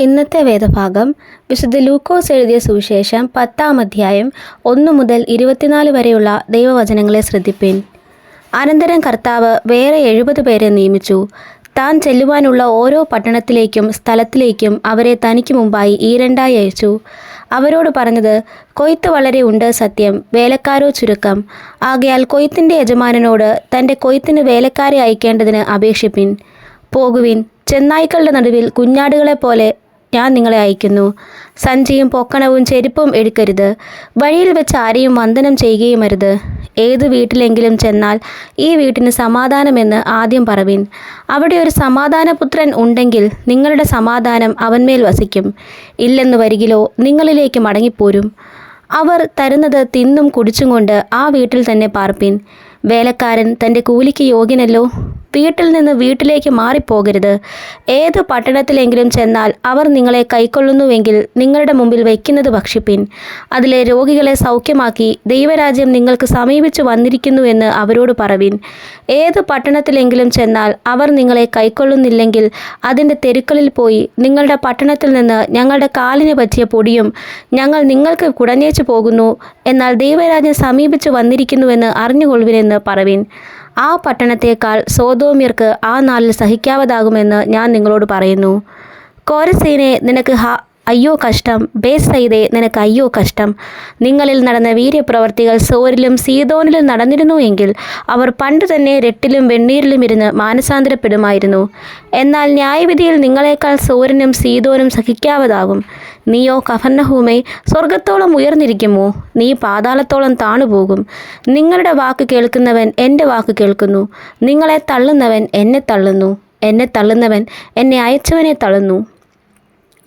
ഇന്നത്തെ വേദഭാഗം വിശുദ്ധ ലൂക്കോസ് എഴുതിയ സുവിശേഷം പത്താം അധ്യായം ഒന്നു മുതൽ ഇരുപത്തിനാല് വരെയുള്ള ദൈവവചനങ്ങളെ ശ്രദ്ധിപ്പിൻ. അനന്തരം കർത്താവ് വേറെ എഴുപത് പേരെ നിയമിച്ചു. താൻ ചെല്ലുവാനുള്ള ഓരോ പട്ടണത്തിലേക്കും സ്ഥലത്തിലേക്കും അവരെ തനിക്ക് മുമ്പായി ഈരണ്ടായി അയച്ചു. അവരോട് പറഞ്ഞത് കൊയ്ത്ത് വളരെ ഉണ്ട് സത്യം വേലക്കാരോ ചുരുക്കം. ആകയാൽ കൊയ്ത്തിന്റെ യജമാനനോട് തന്റെ കൊയ്ത്തിന് വേലക്കാരെ അയക്കേണ്ടതിന് അപേക്ഷിപ്പിൻ. പോകുവിൻ. ചെന്നായ്ക്കളുടെ നടുവിൽ കുഞ്ഞാടുകളെ പോലെ ഞാൻ നിങ്ങളെ അയക്കുന്നു. സഞ്ചിയും പൊക്കണവും ചെരുപ്പും എടുക്കരുത്. വഴിയിൽ വെച്ച് ആരെയും വന്ദനം ചെയ്യുകയും അരുത് ഏത് വീട്ടിലെങ്കിലും ചെന്നാൽ ഈ വീട്ടിന് സമാധാനമെന്ന് ആദ്യം പറവിൻ. അവിടെ ഒരു സമാധാനപുത്രൻ ഉണ്ടെങ്കിൽ നിങ്ങളുടെ സമാധാനം അവന്മേൽ വസിക്കും. ഇല്ലെന്ന് വരികിലോ നിങ്ങളിലേക്ക് മടങ്ങിപ്പോരും. അവർ തരുന്നത് തിന്നും കുടിച്ചും കൊണ്ട് ആ വീട്ടിൽ തന്നെ പാർപ്പിൻ. വേലക്കാരൻ തന്റെ കൂലിക്ക് യോഗ്യനല്ലോ? വീട്ടിൽ നിന്ന് വീട്ടിലേക്ക് മാറിപ്പോകരുത്. ഏത് പട്ടണത്തിലെങ്കിലും ചെന്നാൽ അവർ നിങ്ങളെ കൈക്കൊള്ളുന്നുവെങ്കിൽ നിങ്ങളുടെ മുമ്പിൽ വയ്ക്കുന്നത് ഭക്ഷിപ്പിൻ. അതിലെ രോഗികളെ സൗഖ്യമാക്കി ദൈവരാജ്യം നിങ്ങൾക്ക് സമീപിച്ചു വന്നിരിക്കുന്നുവെന്ന് അവരോട് പറവിൻ. ഏത് പട്ടണത്തിലെങ്കിലും ചെന്നാൽ അവർ നിങ്ങളെ കൈക്കൊള്ളുന്നില്ലെങ്കിൽ അതിന്റെ തെരുക്കളിൽ പോയി നിങ്ങളുടെ പട്ടണത്തിൽ നിന്ന് ഞങ്ങളുടെ കാലിന് പറ്റിയ പൊടിയും ഞങ്ങൾ നിങ്ങൾക്ക് കുടഞ്ഞേച്ചു പോകുന്നു. എന്നാൽ ദൈവരാജ്യം സമീപിച്ചു വന്നിരിക്കുന്നുവെന്ന് അറിഞ്ഞുകൊള്ളുവിനെന്ന് പറവിൻ. ആ പട്ടണത്തേക്കാൾ സോതോമ്യർക്ക് ആ നാളിൽ സഹിക്കാവതാകുമെന്ന് ഞാൻ നിങ്ങളോട് പറയുന്നു. കോരസീനെ നിനക്ക് ഹ അയ്യോ കഷ്ടം. ബേസൈദെ നിനക്ക് അയ്യോ കഷ്ടം. നിങ്ങളിൽ നടന്ന വീര്യപ്രവർത്തികൾ സോരിലും സീതോനിലും നടന്നിരുന്നു എങ്കിൽ അവർ പണ്ട് തന്നെ രട്ടിലും വെണ്ണീരിലും ഇരുന്ന് മാനസാന്തരപ്പെടുമായിരുന്നു. എന്നാൽ ന്യായവിധിയിൽ നിങ്ങളെക്കാൾ സോരനും സീതോനും സഹിക്കാവതാകും. നീയോ കഫന്നഹൂമേ സ്വർഗത്തോളം ഉയർന്നിരിക്കുമോ? നീ പാതാളത്തോളം താണുപോകും. നിങ്ങളുടെ വാക്ക് കേൾക്കുന്നവൻ എന്റെ വാക്ക് കേൾക്കുന്നു. നിങ്ങളെ തള്ളുന്നവൻ എന്നെ തള്ളുന്നു. എന്നെ തള്ളുന്നവൻ എന്നെ അയച്ചവനെ തള്ളുന്നു.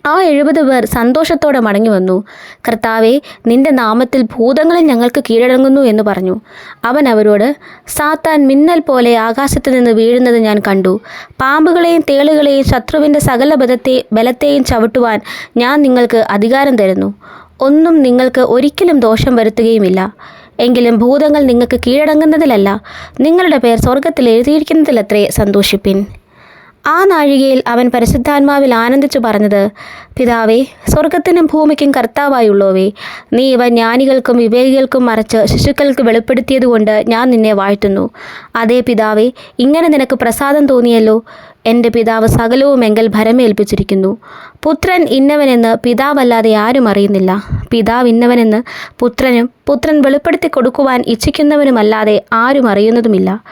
ആ എഴുപത് പേർ സന്തോഷത്തോടെ മടങ്ങി വന്നു. കർത്താവെ നിന്റെ നാമത്തിൽ ഭൂതങ്ങളെ ഞങ്ങൾക്ക് കീഴടങ്ങുന്നു എന്ന് പറഞ്ഞു. അവൻ അവരോട് സാത്താൻ മിന്നൽ പോലെ ആകാശത്ത് നിന്ന് വീഴുന്നത് ഞാൻ കണ്ടു. പാമ്പുകളെയും തേളുകളെയും ശത്രുവിന്റെ സകല ബലത്തെ ബലത്തെയും ചവിട്ടുവാൻ ഞാൻ നിങ്ങൾക്ക് അധികാരം തരുന്നു. ഒന്നും നിങ്ങൾക്ക് ഒരിക്കലും ദോഷം വരുത്തുകയുമില്ല. എങ്കിലും ഭൂതങ്ങൾ നിങ്ങൾക്ക് കീഴടങ്ങുന്നതിലല്ല. നിങ്ങളുടെ പേർ സ്വർഗത്തിൽ എഴുതിയിരിക്കുന്നതിലത്രേ സന്തോഷിപ്പിൻ. ആ നാഴികയിൽ അവൻ പരിശുദ്ധാത്മാവിൽ ആനന്ദിച്ചു പറഞ്ഞത് പിതാവേ സ്വർഗത്തിനും ഭൂമിക്കും കർത്താവായുള്ളോവേ നീ ഇവ ജ്ഞാനികൾക്കും വിവേകികൾക്കും മറച്ച് ശിശുക്കൾക്ക് വെളിപ്പെടുത്തിയതുകൊണ്ട് ഞാൻ നിന്നെ വാഴ്ത്തുന്നു. അതേ പിതാവേ ഇങ്ങനെ നിനക്ക് പ്രസാദം തോന്നിയല്ലോ. എന്റെ പിതാവ് സകലവും എങ്കിൽ ഭരമേൽപ്പിച്ചിരിക്കുന്നു. പുത്രൻ ഇന്നവനെന്ന് പിതാവല്ലാതെ ആരും അറിയുന്നില്ല. പിതാവ് ഇന്നവനെന്ന് പുത്രനും പുത്രൻ വെളിപ്പെടുത്തി കൊടുക്കുവാൻ ഇച്ഛിക്കുന്നവനുമല്ലാതെ ആരും അറിയുന്നതുമില്ല.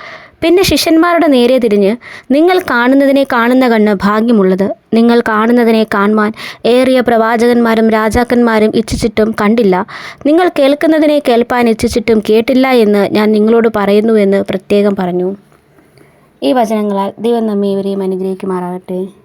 പിന്നെ ശിഷ്യന്മാരുടെ നേരെ തിരിഞ്ഞ് നിങ്ങൾ കാണുന്നതിനെ കാണുന്ന കണ്ണ് ഭാഗ്യമുള്ളത്. നിങ്ങൾ കാണുന്നതിനെ കാണുവാൻ ഏറിയ പ്രവാചകന്മാരും രാജാക്കന്മാരും ഇച്ഛിച്ചിട്ടും കണ്ടില്ല. നിങ്ങൾ കേൾക്കുന്നതിനെ കേൾപ്പാൻ ഇച്ഛിച്ചിട്ടും കേട്ടില്ല എന്ന് ഞാൻ നിങ്ങളോട് പറയുന്നു എന്ന് പ്രത്യേകം പറഞ്ഞു. ഈ വചനങ്ങളാൽ ദൈവം നമ്മെ ഇവരെയും അനുഗ്രഹിക്കുമാറാകട്ടെ.